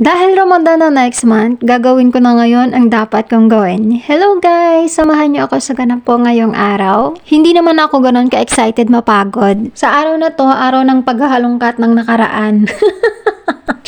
Dahil Ramadan na next month, gagawin ko na ngayon ang dapat kong gawin. Hello guys! Samahan niyo ako sa ganap po ngayong araw. Hindi naman ako ganun ka-excited mapagod. Sa araw na to, araw ng paghahalongkat ng nakaraan.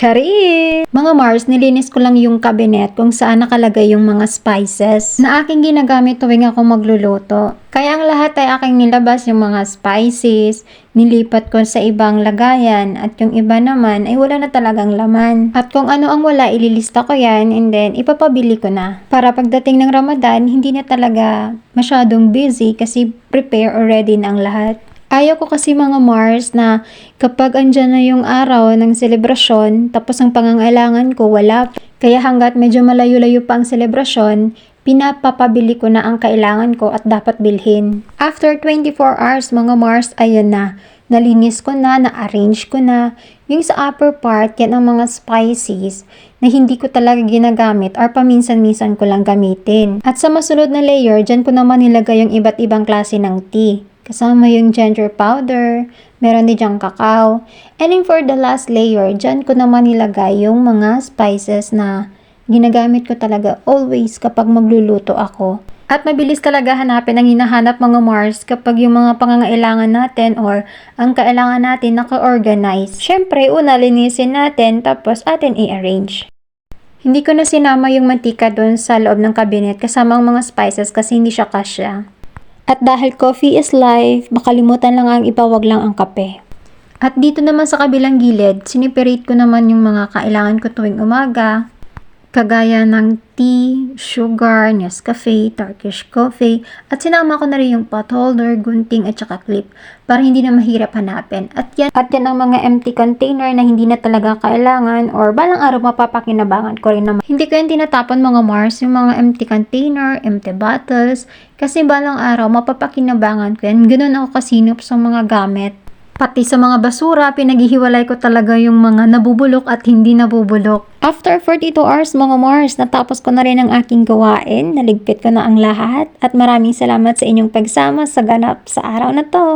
Charis! Mga Mars, nilinis ko lang yung cabinet kung saan nakalagay yung mga spices na aking ginagamit tuwing ako magluluto. Kaya ang lahat ay aking nilabas yung mga spices, nilipat ko sa ibang lagayan at yung iba naman ay wala na talagang laman. At kung ano ang wala, ililista ko yan and then ipapabili ko na. Para pagdating ng Ramadan, hindi na talaga masyadong busy kasi prepare already na ang lahat. Ayaw ko kasi mga Mars na kapag andyan na yung araw ng selebrasyon, tapos ang pangangailangan ko wala. Kaya hanggat medyo malayo-layo pa ang selebrasyon, pinapapabili ko na ang kailangan ko at dapat bilhin. After 24 hours mga Mars, ayun na. Nalinis ko na, na-arrange ko na. Yung sa upper part, yan ang mga spices na hindi ko talaga ginagamit or paminsan-minsan ko lang gamitin. At sa masunod na layer, dyan ko naman nilagay yung iba't ibang klase ng tea. Kasama yung ginger powder, meron din dyang cacao. And for the last layer, dyan ko naman nilagay yung mga spices na ginagamit ko talaga always kapag magluluto ako. At mabilis talaga hanapin ang hinahanap mga Mars kapag yung mga pangangailangan natin or ang kailangan natin naka-organize. Siyempre, una linisin natin tapos atin i-arrange. Hindi ko na sinama yung mantika doon sa loob ng cabinet kasama ang mga spices kasi hindi siya kasya. At dahil coffee is life, makalimutan lang ang iba, wag lang ang kape. At dito naman sa kabilang gilid, siniperate ko naman yung mga kailangan ko tuwing umaga, kagaya ng tea, sugar, Nescafe, Turkish coffee, at sinama ko na rin yung pot holder, gunting, at saka clip para hindi na mahirap hanapin. At yan, at yan ang mga empty container na hindi na talaga kailangan or balang araw mapapakinabangan ko rin naman. Hindi ko yan tinatapon mga Mars, yung mga empty container, empty bottles, kasi balang araw mapapakinabangan ko yan. Ganun ako kasinop sa mga gamit. Pati sa mga basura, pinaghihiwalay ko talaga yung mga nabubulok at hindi nabubulok. After 42 hours mga Mars, natapos ko na rin ang aking gawain. Naligpit ko na ang lahat. At maraming salamat sa inyong pagsama sa ganap sa araw na to.